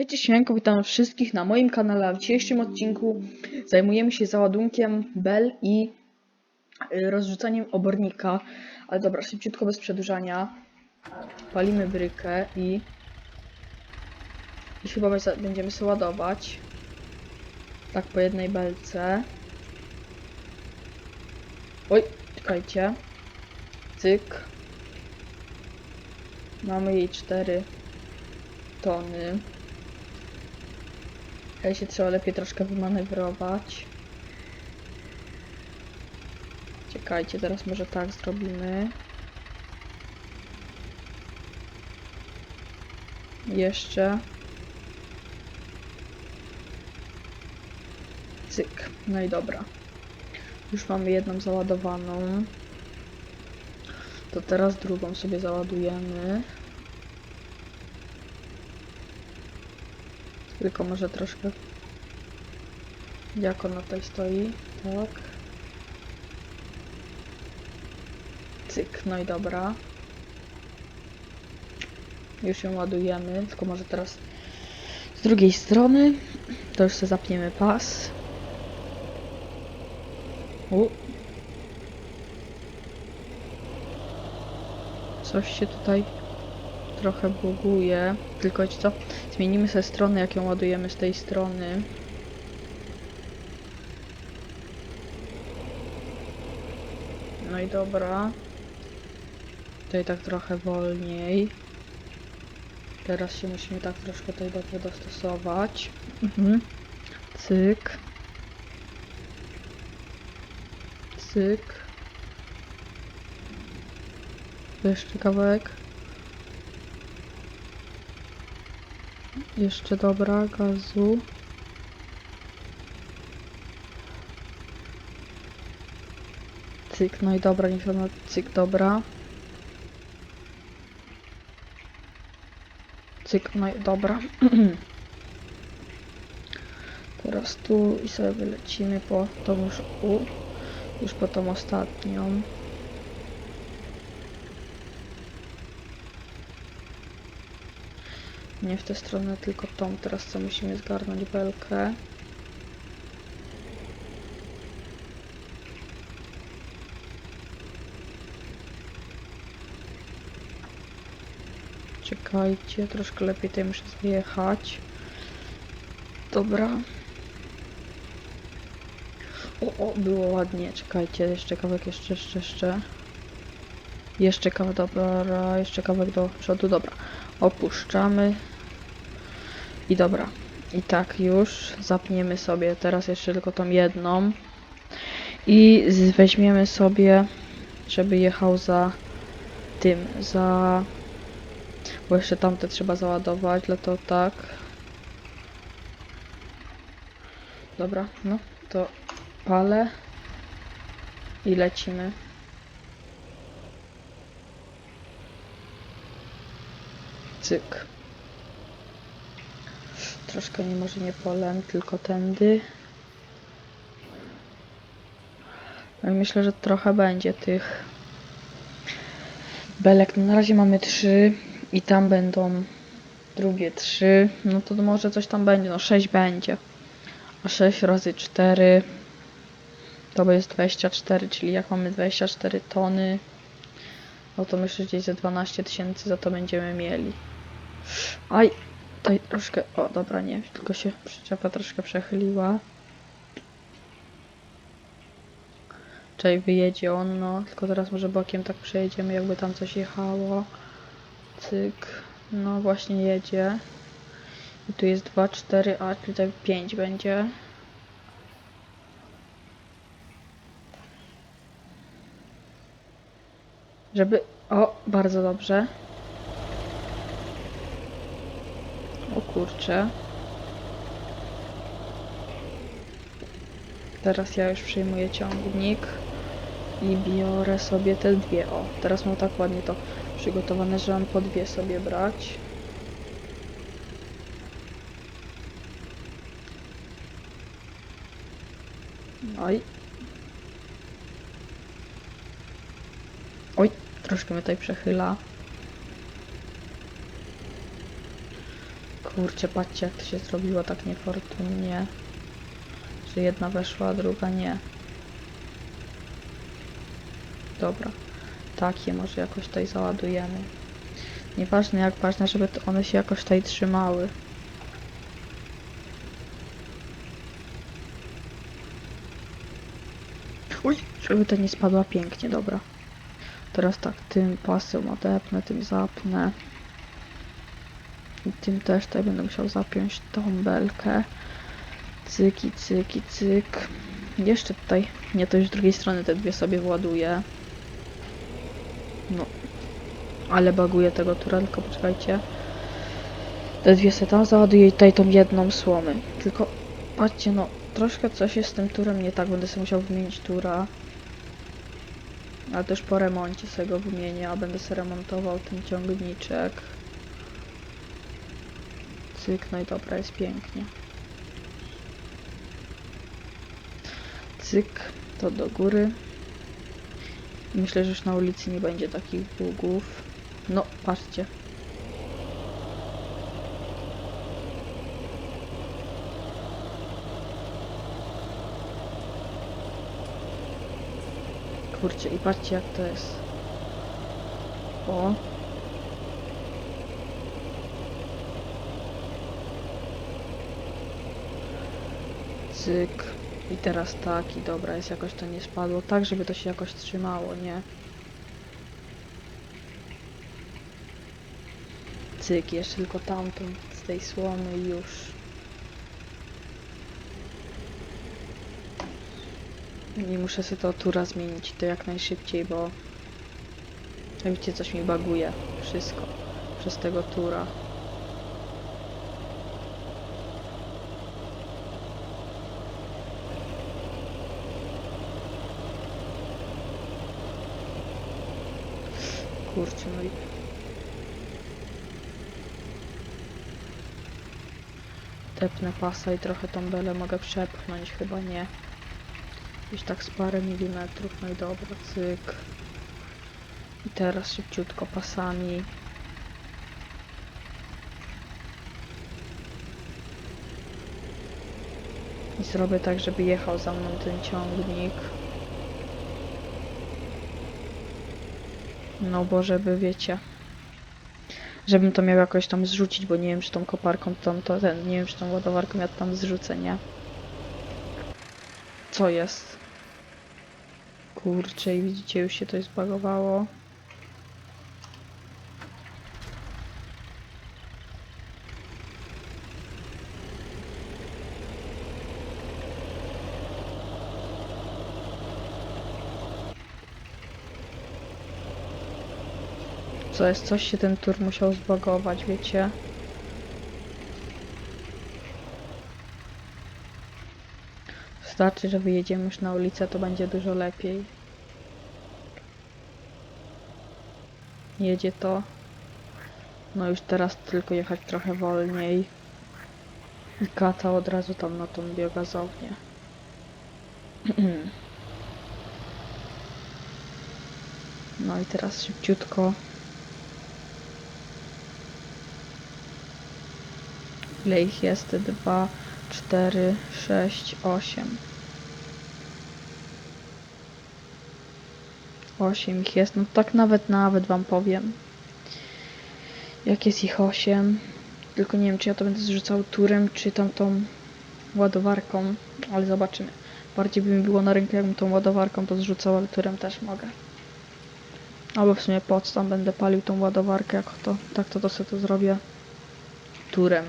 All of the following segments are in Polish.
Hejcie siemanko, witam wszystkich na moim kanale. W dzisiejszym odcinku zajmujemy się załadunkiem bel i y, rozrzucaniem obornika. Ale dobra, szybciutko bez przedłużania. Palimy brykę i, i chyba będziemy sobie ładować. Tak po jednej belce. Oj, czekajcie. Cyk. Mamy jej 4 tony. Tutaj się trzeba lepiej troszkę wymanewrować. Czekajcie, teraz może tak zrobimy. Jeszcze. Cyk. No i dobra. Już mamy jedną załadowaną. To teraz drugą sobie załadujemy. Tylko może troszkę jak ona tutaj stoi, tak. Cyk, no i dobra. Już ją ładujemy, tylko może teraz z drugiej strony. To już sobie zapniemy pas. U. Coś się tutaj trochę buguje. Tylko co? Zmienimy sobie stronę, jak ją ładujemy z tej strony. No i dobra. Tutaj tak trochę wolniej. Teraz się musimy tak troszkę tutaj dobrze dostosować. Mhm. Cyk. Cyk. Jeszcze kawałek. Jeszcze dobra, gazu. Cyk, no i dobra, niech ona cyk, dobra. Cyk, no i dobra. Teraz tu i sobie wylecimy po tą już u, już po tą ostatnią. Nie w tę stronę, tylko tą. Teraz co musimy zgarnąć belkę. Czekajcie, troszkę lepiej tutaj muszę zjechać. Dobra. O, o, było ładnie. Czekajcie, jeszcze kawałek, jeszcze, jeszcze, jeszcze. Jeszcze kawałek, dobra, jeszcze kawałek do przodu, dobra. Opuszczamy. I dobra. I tak już zapniemy sobie teraz jeszcze tylko tą jedną. I weźmiemy sobie, żeby jechał za tym, za... Bo jeszcze tamte trzeba załadować, to tak. Dobra, no to palę i lecimy. Cyk. Troszkę nie może nie polem, tylko tędy. No i myślę, że trochę będzie tych belek. No na razie mamy trzy i tam będą drugie trzy. No to może coś tam będzie, no sześć będzie. A 6 razy 4 to jest 24, czyli jak mamy 24 tony, no to myślę, że gdzieś ze 12 tysięcy za to będziemy mieli. Aj, tutaj troszkę, o dobra, nie, tylko się przyczepa troszkę przechyliła. Czyli wyjedzie on, no, tylko teraz może bokiem tak przejedziemy, jakby tam coś jechało. Cyk, no właśnie jedzie. I tu jest 2, 4, a tutaj 5 będzie. Żeby... O, bardzo dobrze. O kurczę. Teraz ja już przyjmuję ciągnik i biorę sobie te dwie. O, teraz mam tak ładnie to przygotowane, że mam po dwie sobie brać. Oj. Oj, troszkę mnie tutaj przechyla. Kurczę, patrzcie jak to się zrobiło tak niefortunnie. Że jedna weszła, a druga nie. Dobra. Takie może jakoś tutaj załadujemy. Nieważne jak ważne, żeby one się jakoś tutaj trzymały. Uj, żeby to nie spadła pięknie, dobra. Teraz tak, tym pasem odepnę, tym zapnę. I tym też tutaj będę musiał zapiąć tą belkę. Cyki, cyki, cyk. Jeszcze tutaj, nie to już z drugiej strony te dwie sobie właduję. No, ale baguję tego tura, tylko poczekajcie. Te dwie se tam załaduję i tutaj tą jedną słomy. Tylko patrzcie, no troszkę coś jest z tym turem nie tak, będę sobie musiał wymienić tura. Ale też po remoncie sobie go wymienię, a będę sobie remontował ten ciągniczek. Cyk, no i dobra, jest pięknie. Cyk, to do góry. Myślę, że już na ulicy nie będzie takich bugów. No, patrzcie. Kurczę, i patrzcie jak to jest. O. Cyk. I teraz tak, i dobra, jest jakoś to nie spadło. Tak, żeby to się jakoś trzymało, nie? Cyk, jeszcze tylko tamtą z tej słomy już. I muszę sobie to tura zmienić to jak najszybciej, bo widzicie coś mi baguje. Wszystko. Przez tego tura. Kurczę, no i... Tepnę pasa i trochę tą belę mogę przepchnąć, chyba nie. Gdzieś tak z parę milimetrów, no i dobra, cyk. I teraz szybciutko pasami. I zrobię tak, żeby jechał za mną ten ciągnik. No bo żeby, wiecie, żebym to miał jakoś tam zrzucić, bo nie wiem, czy tą koparką tam to ten, nie wiem, czy tą ładowarką ja tam zrzucę, nie? Co jest? Kurczę, i widzicie, już się to zbagowało. Co jest? Coś się ten tur musiał zbagować, wiecie? Wystarczy, że wyjedziemy już na ulicę, to będzie dużo lepiej. Jedzie to. No już teraz tylko jechać trochę wolniej. I kata od razu tam na tą biogazownię. No i teraz szybciutko. Ile ich jest? Dwa, cztery, sześć, osiem. Osiem ich jest. No tak nawet, nawet wam powiem. Jak jest ich osiem. Tylko nie wiem, czy ja to będę zrzucał turem, czy tamtą ładowarką. Ale zobaczymy. Bardziej by mi było na rękę, jakbym tą ładowarką to zrzucał, ale turem też mogę. Albo w sumie pod tam będę palił tą ładowarkę, jak to, tak to, to sobie to zrobię turem.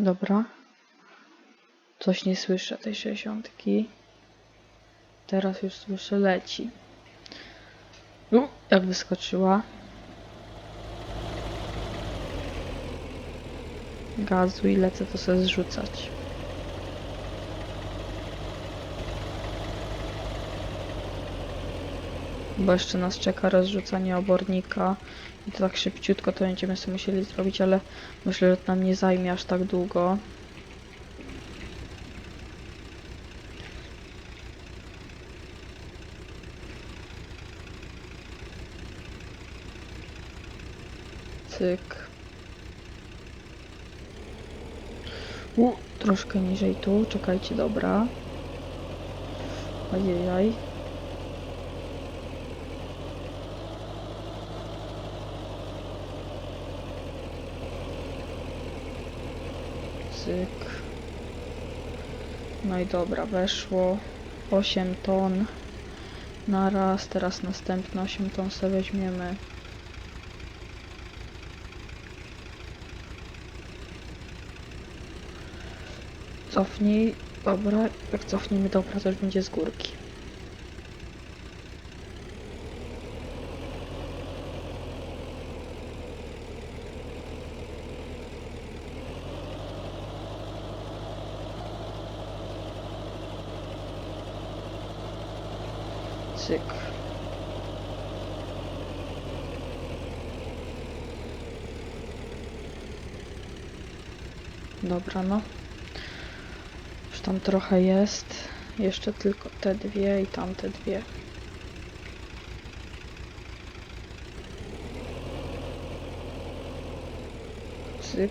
Dobra. Coś nie słyszę tej 60. Teraz już słyszę leci. U, jak wyskoczyła. Gazu i lecę to sobie zrzucać. bo jeszcze nas czeka rozrzucanie obornika i to tak szybciutko to będziemy sobie musieli zrobić, ale myślę, że to nam nie zajmie aż tak długo. Cyk. U, troszkę niżej tu, czekajcie, dobra. Ajajaj. Cyk. No i dobra, weszło 8 ton na raz, teraz następne 8 ton sobie weźmiemy. Cofnij, dobra, jak cofniemy, dobra, to już będzie z górki. Cyk. Dobra, no. Już tam trochę jest. Jeszcze tylko te dwie i tamte dwie. Cyk.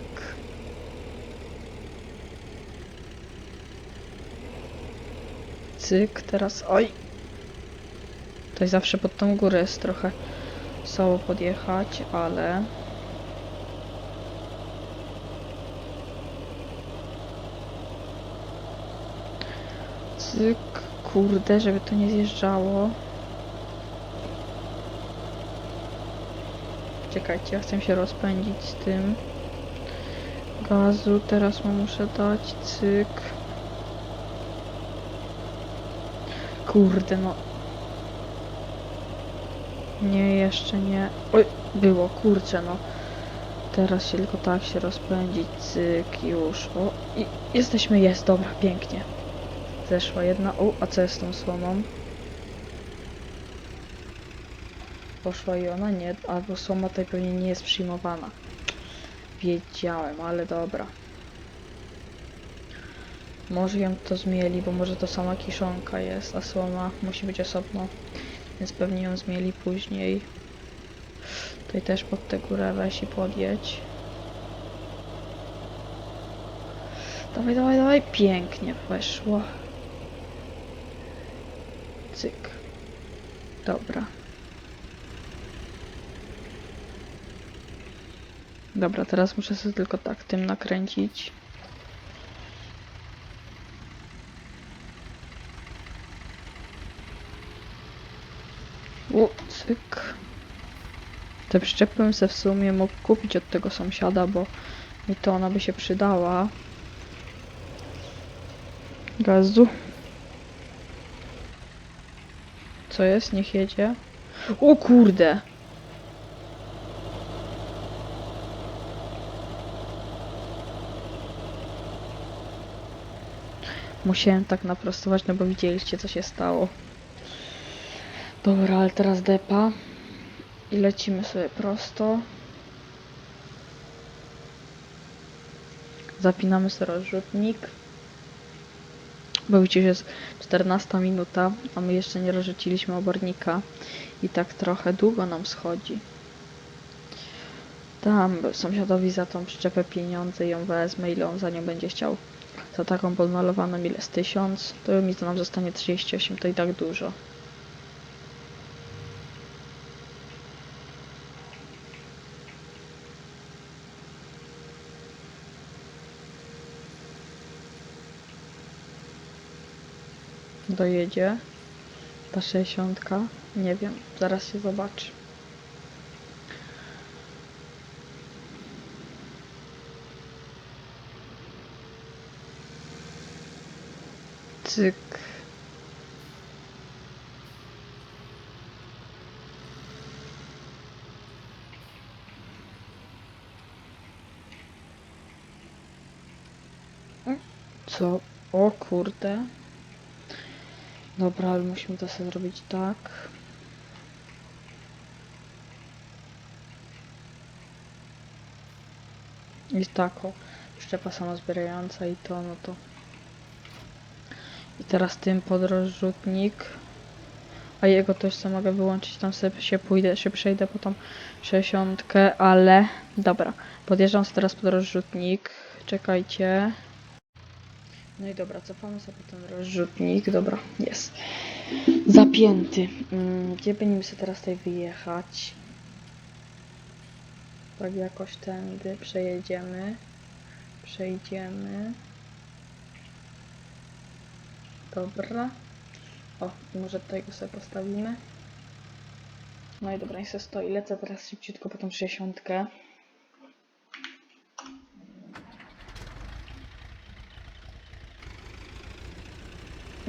Cyk, teraz. Oj! Tutaj zawsze pod tą górę jest trochę słabo podjechać, ale. Cyk, kurde, żeby to nie zjeżdżało. Czekajcie, ja chcę się rozpędzić z tym. Gazu teraz mu muszę dać, cyk. Kurde, no. Nie, jeszcze nie. Oj, było, kurczę, no. Teraz się tylko tak się rozpędzić, cyk, już. O, i jesteśmy, jest, dobra, pięknie. Zeszła jedna. O, a co jest z tą słomą? Poszła i ona? Nie, albo słoma tutaj pewnie nie jest przyjmowana. Wiedziałem, ale dobra. Może ją to zmieli, bo może to sama kiszonka jest, a słoma musi być osobno. Więc pewnie ją zmieli później. Tutaj też pod tę górę weź i podjedź. Dawaj, dawaj, dawaj. Pięknie weszło. Cyk. Dobra. Dobra, teraz muszę sobie tylko tak tym nakręcić. U, cyk. Te przyczepy se w sumie mógł kupić od tego sąsiada, bo mi to ona by się przydała. Gazu. Co jest? Niech jedzie. O kurde! Musiałem tak naprostować, no bo widzieliście co się stało. Dobra, ale teraz depa. I lecimy sobie prosto. Zapinamy sobie rozrzutnik. Bo że jest 14 minuta, a my jeszcze nie rozrzuciliśmy obornika. I tak trochę długo nam schodzi. Dam sąsiadowi za tą przyczepę pieniądze ją wezmę, ile on za nią będzie chciał. Za taką podmalowaną ile z 1000, to mi to nam zostanie 38, to i tak dużo. Dojedzie ta 60. Nie wiem, zaraz się zobaczy. Cyk. Co? O kurde. Dobra, ale musimy to sobie zrobić tak. I tak o, szczepa samozbierająca i to, no to. I teraz tym podrozrzutnik. A jego też sobie mogę wyłączyć, tam sobie się pójdę, się przejdę po tą 60, ale dobra. Podjeżdżam teraz pod rozrzutnik. Czekajcie. No i dobra, cofamy sobie ten rozrzutnik. Dobra, jest. Zapięty. Mm, Gdzie nim sobie teraz tutaj wyjechać? Tak jakoś tędy przejedziemy. Przejdziemy. Dobra. O, może tutaj go sobie postawimy. No i dobra, niech stoi. Lecę teraz szybciutko po tą 60.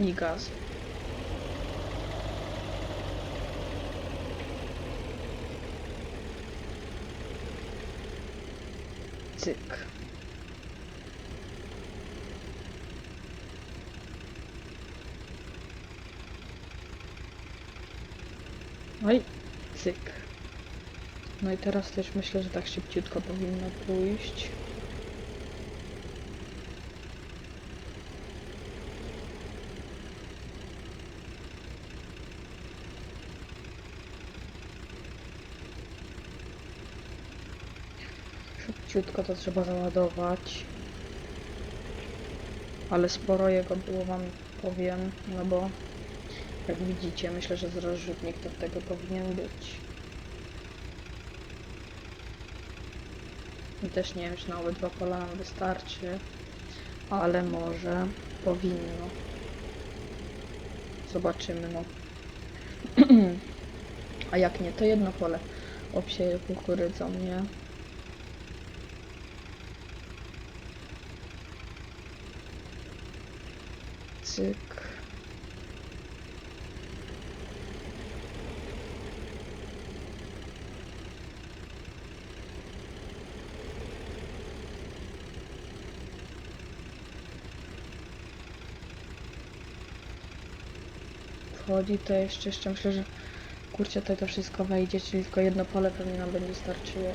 I. Cyk. No i cyk. No i teraz też myślę, że tak szybciutko powinno pójść. Szybciutko to trzeba załadować. Ale sporo jego było wam powiem, no bo jak widzicie, myślę, że z rozrzutnik to tego powinien być. I też nie wiem, czy na obydwa pola wystarczy, ale może powinno. Zobaczymy, no. A jak nie, to jedno pole obsieję kukurydzą, nie? Cyk. Wchodzi to jeszcze, jeszcze myślę, że kurczę to to wszystko wejdzie, czyli tylko jedno pole pewnie nam będzie starczyło.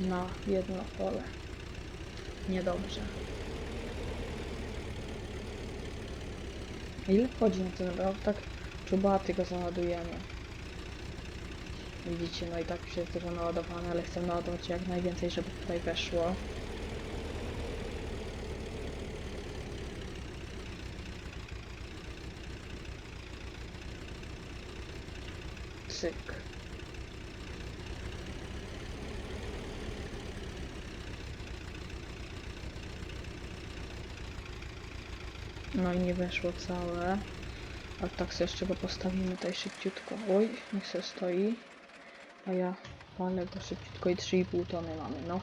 Na jedno pole. Niedobrze. Ile wchodzi na ten? Tak czubaty go załadujemy. Widzicie, no i tak już jest dużo naładowane, ale chcę naładować jak najwięcej, żeby tutaj weszło. Cyk. No i nie weszło całe. Ale tak sobie jeszcze go postawimy tutaj szybciutko. Oj, niech se stoi. A ja palę go szybciutko i 3,5 tony mamy, no.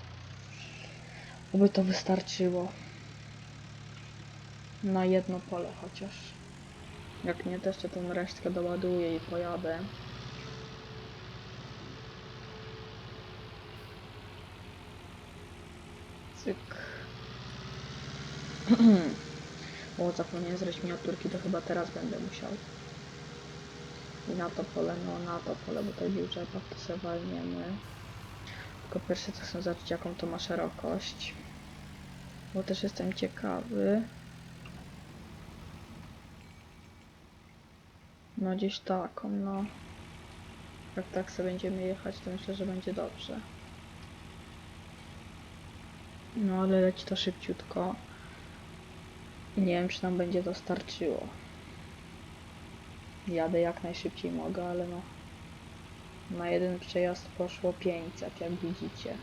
Oby to wystarczyło. Na jedno pole chociaż. Jak nie, to jeszcze tą resztkę doładuję i pojadę. Cyk. O, zapomniałem zrobić miniaturki, to chyba teraz będę musiał. I na to pole, no na to pole, bo to sobie walniemy. Tylko pierwsze co chcę zobaczyć, jaką to ma szerokość. Bo też jestem ciekawy. No gdzieś taką, no. Jak tak sobie będziemy jechać, to myślę, że będzie dobrze. No ale leci to szybciutko. Nie wiem, czy nam będzie dostarczyło. Jadę jak najszybciej mogę, ale no. Na jeden przejazd poszło 500, jak widzicie.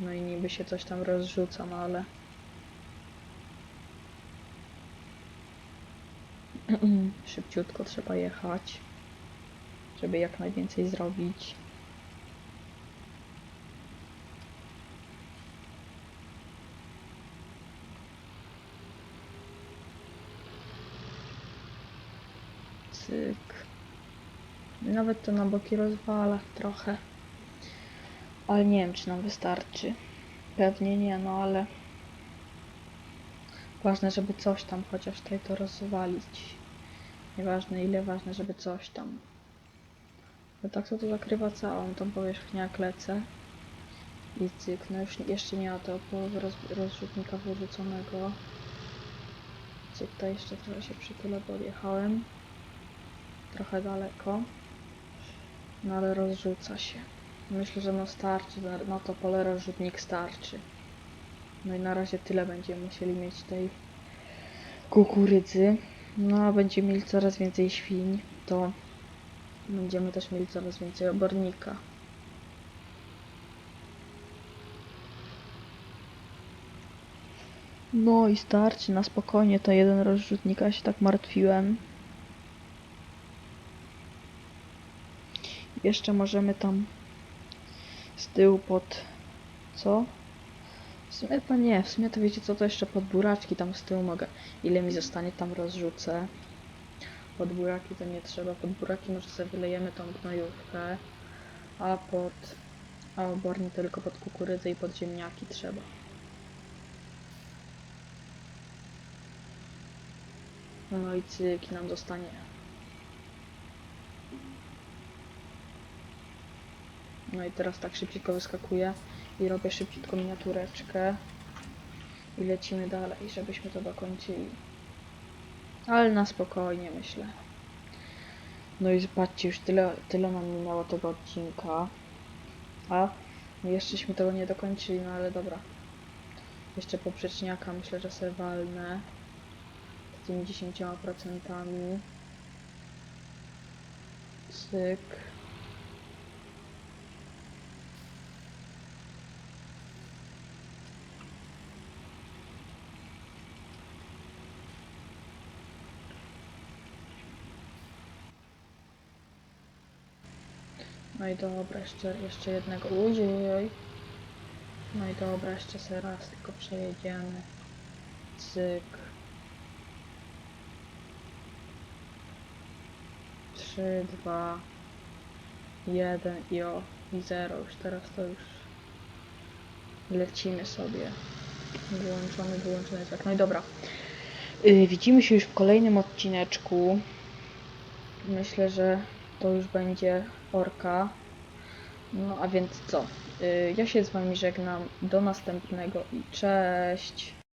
No i niby się coś tam rozrzuca, no ale... Szybciutko trzeba jechać, żeby jak najwięcej zrobić. Cyk. Nawet to na boki rozwala trochę. Ale nie wiem, czy nam wystarczy. Pewnie nie, no ale... Ważne, żeby coś tam chociaż tutaj to rozwalić. Nieważne ile, ważne, żeby coś tam. Bo tak to to zakrywa całą tą powierzchnię jak lecę. I cyk, no już jeszcze nie ma tego połowy roz, rozrzutnika wyrzuconego. Cyk, to jeszcze trochę się przytulę, bo odjechałem. Trochę daleko. No ale rozrzuca się. Myślę, że no starczy, na, na to pole rozrzutnik starczy. No i na razie tyle będziemy musieli mieć tej kukurydzy. No a będziemy mieli coraz więcej świń, to będziemy też mieli coraz więcej obornika. No i starczy na spokojnie, to jeden rozrzutnik, a się tak martwiłem. Jeszcze możemy tam z tyłu pod... co? W sumie to nie, w sumie to wiecie co, to jeszcze pod buraczki tam z tyłu mogę. Ile mi zostanie tam rozrzucę. Pod buraki to nie trzeba, pod buraki może sobie wylejemy tą gnojówkę. A pod... a obornik tylko pod kukurydzę i pod ziemniaki trzeba. No i cyk, i nam zostanie. No i teraz tak szybciutko wyskakuję i robię szybciutko miniatureczkę i lecimy dalej, żebyśmy to dokończyli. Ale na spokojnie myślę. No i zobaczcie, już tyle, tyle nam minęło tego odcinka. A jeszcześmy tego nie dokończyli, no ale dobra. Jeszcze poprzeczniaka myślę, że sobie walnę z tymi 10%. Cyk. No i dobra, jeszcze, jeszcze jednego. Ujej. No i dobra, jeszcze sobie raz tylko przejedziemy. Cyk. Trzy, dwa, jeden i o, i zero. Już teraz to już lecimy sobie. Wyłączony, wyłączony tak. No i dobra. Yy, widzimy się już w kolejnym odcineczku. Myślę, że to już będzie orka. No a więc co? Yy, ja się z wami żegnam. Do następnego i cześć.